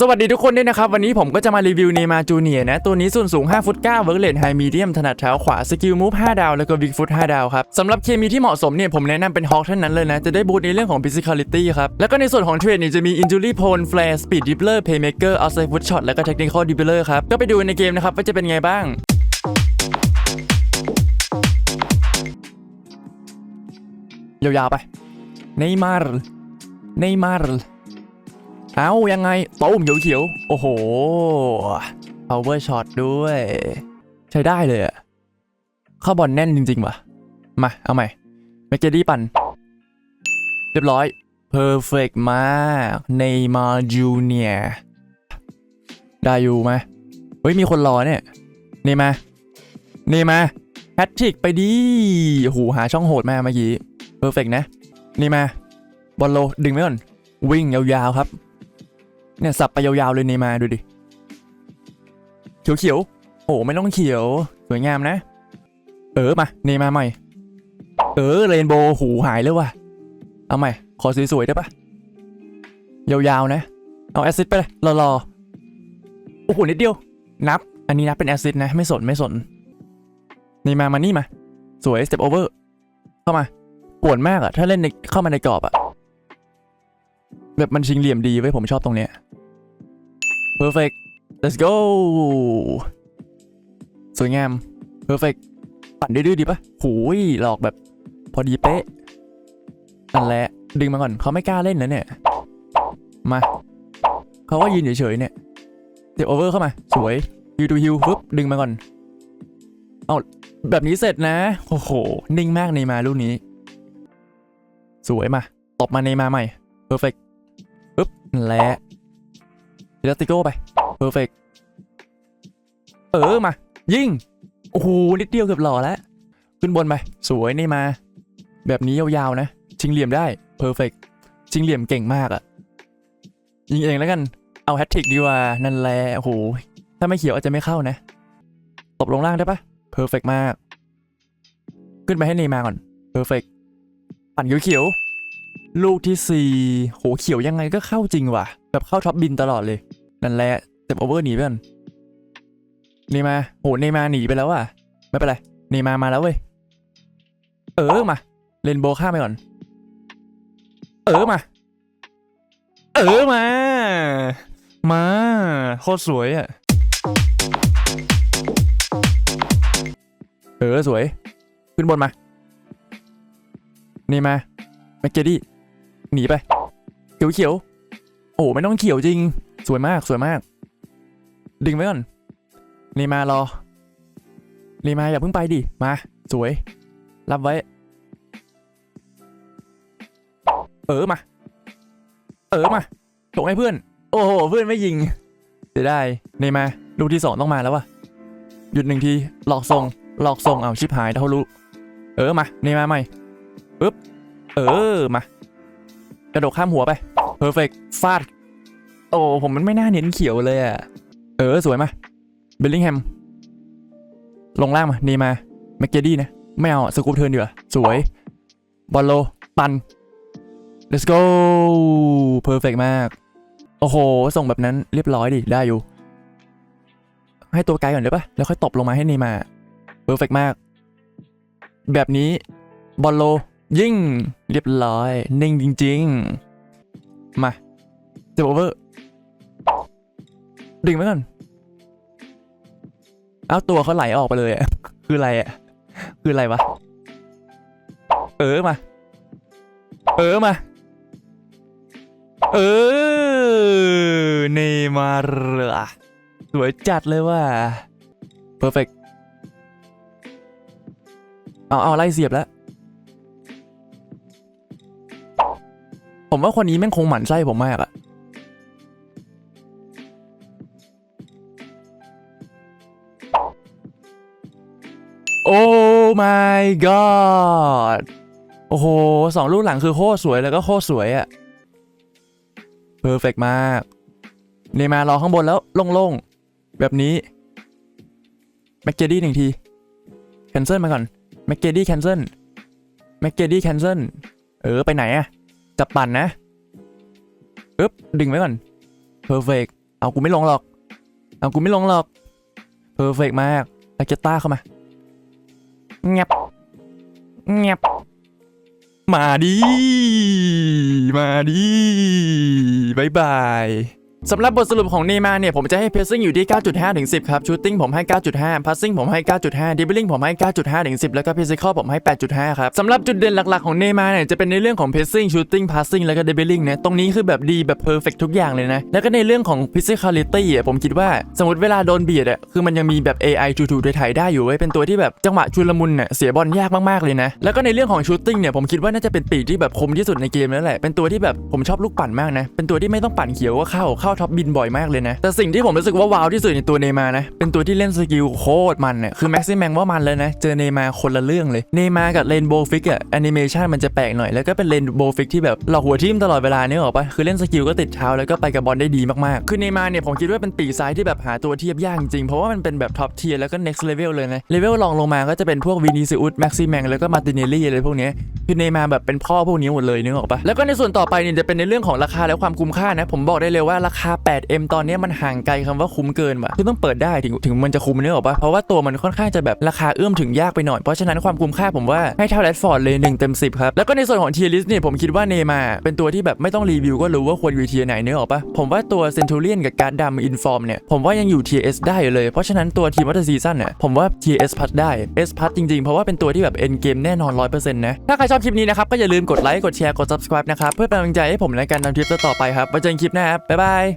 สวัสดีทุกคนด้วยนะครับ วันนี้ผมก็จะมารีวิวเนมาจูเนียนะ ตัวนี้ส่วนสูง 5 ฟุต9เวิร์กเลนไฮมีเดียมถนัดเท้าขวา สกิลมูฟ5ดาว แล้วก็บิ๊กฟุต5ดาวครับสำหรับเคมีที่เหมาะสมเนี่ย ผมแนะนำเป็นฮอ k เท่านั้นเลยนะ จะได้บูตในเรื่องของ physicality ครับ แล้วก็ในส่วนของเทรดเนี่ยจะมี injury prone flare speed dribbler playmaker outside foot shot แล้วก็ technical dribbler ครับก็ไปดูในเกมนะครับว่าจะเป็นไงบ้างยาวๆไปเนย์มาร์เนย์มาร์ เอายังไงต้มเขียวๆ โอ้โห power shot ด้วย ใช้ได้เลยอะเข้าบอลแน่นจริงๆว่ะ มา เอาใหม่เมเกดี้ปั่น เรียบร้อย perfect มากเนย์มาร์จูเนียได้อยู่ไหมเฮ้ย มีคนรอเนี่ยเนย์มาเนย์มาแฮตทริกไปดิโอ้โหาช่องโหดมาเมื่อกี้ perfect นะนย์มา บอลโล ดึงไว้ก่อน วิ่งยาวๆครับ เนี่ยสับไปยาวๆเลยเนมาดูดิ เขียวๆ โอ้ไม่ต้องเขียว สวยงามนะ เออมาเนมาใหม่ เออเรนโบว์หูหายเลยว่ะ เอาใหม่ ขอสวยๆได้ปะยาวๆนะ เอาแอซิดไปเลยรอๆโอ้โหนิดเดียว นับ อันนี้นับเป็นแอซิดนะ ไม่สนไม่สนเนมามานี่มา สวยสเต็ปโอเวอร์เข้ามาปวดมากอะถ้าเล่นในเข้ามาในกรอบอะ แบบมันชิงเหลี่ยมดีไว้ผมชอบตรงเนี้ย perfect let's go สวยงาม perfect ปั่นดื้อๆดีปะหูยหลอกแบบ พอดีเป๊ะนั่นแหละ ดึงมาก่อนเขาไม่กล้าเล่นนะเนี่ย มาเขาก็ยืนเฉยๆเนี่ยเดี๋ยวโอเวอร์เข้ามา สวยฮิวทูฮิวปุ๊บดึงมาก่อน เอาแบบนี้เสร็จนะ โอ้โห นิ่งมากในมาลูกนี้ สวยมา ตบมาในมาใหม่ perfect และอิลติโก้ไปเพอร์เฟกเออมา ยิง โอ้โห นิดเดียวเกือบหล่อแล้ว ขึ้นบนไป สวยนี่มา แบบนี้ยาวๆนะ ชิงเหลี่ยมได้เพอร์เฟกชิงเหลี่ยมเก่งมากอะยิงเองแล้วกัน เอาแฮตทริกดีกว่า นั่นแหละโอ้โห ถ้าไม่เขียวอาจจะไม่เข้านะ ตบลงล่างได้ปะเพอร์เฟกมาก ขึ้นไปให้เนมาก่อนเพอร์เฟกปั่นเขียวๆ ลูกที่สี่โหเขียวยังไงก็เข้าจริงว่ะ แบบเข้าท็อปบินตลอดเลย นั่นแหละเต็มโอเวอร์หนีไปก่อนเนย์มาโหเนย์มาหนีไปแล้วอะ ไม่เป็นไรเนย์มามาแล้วเว้ย เออมา เลนโบข้ามไปก่อน เออมา เออมา มาโคตรสวยอะ เออสวย ขึ้นบนมา เนย์มาแม็กเจดี้ หนีไป เขียวเขียวๆโอ้ไม่ต้องเขียวจริง สวยมากสวยมาก ดึงไว้ก่อนเนมารอเนมาอย่าเพิ่งไปดิ มา สวย รับไว้ เออมา เออมาส่งให้เพื่อน โอ้โหเพื่อนไม่ยิงเสียดายเนมาลูกที่สองต้องมาแล้ววะหยุดหนึ่งที หลอกส่ง หลอกส่งเอาชิบหายเท่ารู้ เออมาเนมาใหม่ปึ๊บ เออมา กระโดดข้ามหัวไปเพอร์เฟกฟาด โอ้ผมมันไม่น่าเน้นเขียวเลยอะเออ สวยมาเบลลิงแฮม ลงล่างมาเนมาแมกเกดี้นะ ไม่เอาสกูปเทิร์นดีกว่าสวย บอลโล ปัน let's go perfect มาก โอ้โห ส่งแบบนั้นเรียบร้อยดิ ได้อยู่ ให้ตัวไกลก่อนได้ปะแล้วค่อยตบลงมาให้เนมา perfect มาก แบบนี้ บอลโล ยิ่งเรียบร้อย นิ่งจริง ๆ มาเจ็บโอเวอร์ดึงไว้ก่อนเอาตัวเขาไหลออกไปเลยอะคืออะไรอะคืออะไรวะ เออมา เออมา เออเนมาร์อะสวยจัดเลยว่ะ perfect เอาเอาไล่เสียบแล้ว ผมว่าคนนี้แม่งคงหมั่นไส้ผมมากอะโอ้ my god โอ้โหสองลูกหลังคือโคตรสวยแล้วก็โคตรสวยอะเพอร์เฟกมาก เนมารอข้างบนแล้วโล่งๆ แบบนี้ แม็กเจดี้หนึ่งที แคนเซิลมาก่อน แม็กเจดี้แคนเซิล แม็กเจดี้แคนเซิล เออ ไปไหนอะ จับปั่นนะปึ๊บดึงไว้ก่อนเพอร์เฟกเอากูไม่ลงหรอก เอากูไม่ลงหรอกเพอร์เฟกมากอาเกต้าเข้ามาเงียบเงียบมาดี มาดีบายบาย สำหรับบทสรุปของเนมาเนี่ยผมจะให้เพซซิ่งอยู่ที่ 9.5 ถึง 10 ครับชูตติ้งผมให้ 9.5พัสซิ่งผมให้ 9.5ดิบลิงผมให้ 9.5 ถึง 10 แล้วก็เพซิคอลผมให้ 8.5 ครับสำหรับจุดเด่นหลักๆของเนมาเนี่ยจะเป็นในเรื่องของเพซซิ่งชูตติ้งพัสซิ่งแล้วก็ดิบลิงนะตรงนี้คือแบบดีแบบเพอร์เฟกทุกอย่างเลยนะ แล้วก็ในเรื่องของ physicality อะผมคิดว่าสมมติเวลาโดนเบียดอะคือมันยังมีแบบ AI ทูๆไทยได้อยู่ไว้เป็นตัวที่แบบจังหวะชุลมุนเนี่ยเสียบอลยากมากๆเลยนะแล้วก็ในเรื่องของชูตติ้งเนี่ยผมคิดว่าน่าจะเป็นปีที่แบบคมที่สุดในเกมแล้วแหละเป็นตัวที่แบบผมชอบลูกปั่นมากนะเป็นตัวที่ไม่ต้องปั่นเขียวก็เข้าเข้าท็อปบินบ่อยมากเลยนะ แต่สิ่งที่ผมรู้สึกว่าว้าวที่สุดในตัวเนย์มานะ เป็นตัวที่เล่นสกิลโคตรมันเนี่ยคือแม็กซิแมงว่ามันเลยนะ เจอเนย์มาคนละเรื่องเลย เนย์มากับเลนโบฟิกอะแอนิเมชันมันจะแปลกหน่อย แล้วก็เป็นเลนโบฟิกที่แบบหลอกหัวทิมตลอดเวลาเนี่ยหรอปะคือเล่นสกิลก็ติดเท้าแล้วก็ไปกับบอลได้ดีมากๆ คือเนย์มาเนี่ยผมคิดว่าเป็นปีกซ้ายที่แบบหาตัวเทียบยากจริงๆเพราะว่ามันเป็นแบบท็อปเทียร์แล้วก็ next level เลยนะเลเวลรองลงมาก็จะเป็นพวกวินิซิอุสแม็กซิแมงแล้วก็มาติเนลลี่อะไรพวกนี้คือเนมาแบบเป็นพ่อพวกนี้หมดเลยนึกออกปะแล้วก็ในส่วนต่อไปเนี่ยจะเป็นในเรื่องของราคาและความคุ้มค่านะผมบอกได้เลยว่าราคาา 8M ตอนนี้มันห่างไกลคำว่าคุ้มเกินว่ะคือต้องเปิดได้ถึงถึงมันจะคุ้มเนึกออกปะเพราะว่าตัวมันค่อนข้างจะแบบราคาเอื้อมถึงยากไปหน่อย เพราะฉะนั้นความคุ้มค่าผมว่าให้เท่าแรดฟอร์ดเลย1เต็ม10ครับ แล้วก็ในส่วนของเทียริสเนี่ยผมคิดว่าเนมาเป็นตัวที่แบบไม่ต้องรีวิวก็รู้ว่าควรอยู่เทียไหนเนึกออกปะผมว่าตัวเซนทูเรียนกับการ์ดดำอินฟอร์มเนี่ยผมว่ายังอยู่ TS ได้อยู่เลย เพราะฉะนั้นตัวทีมวัตซีซั่นเนี่ยผมว่า TS พัดได้ S พัดจริงๆ เพราะว่าเป็นตัวที่แบบเอ็นเกมแน่นอน100%นะถ้าใครชอบคลิปนี้นะครับก็อย่าลืมกดไลค์กดแชร์กด subscribe นะครับเพื่อเป็นกำลังใจให้ผมในการทำคลิปต่อไปครับไว้เจอกันคลิปหน้าครับบ๊ายบาย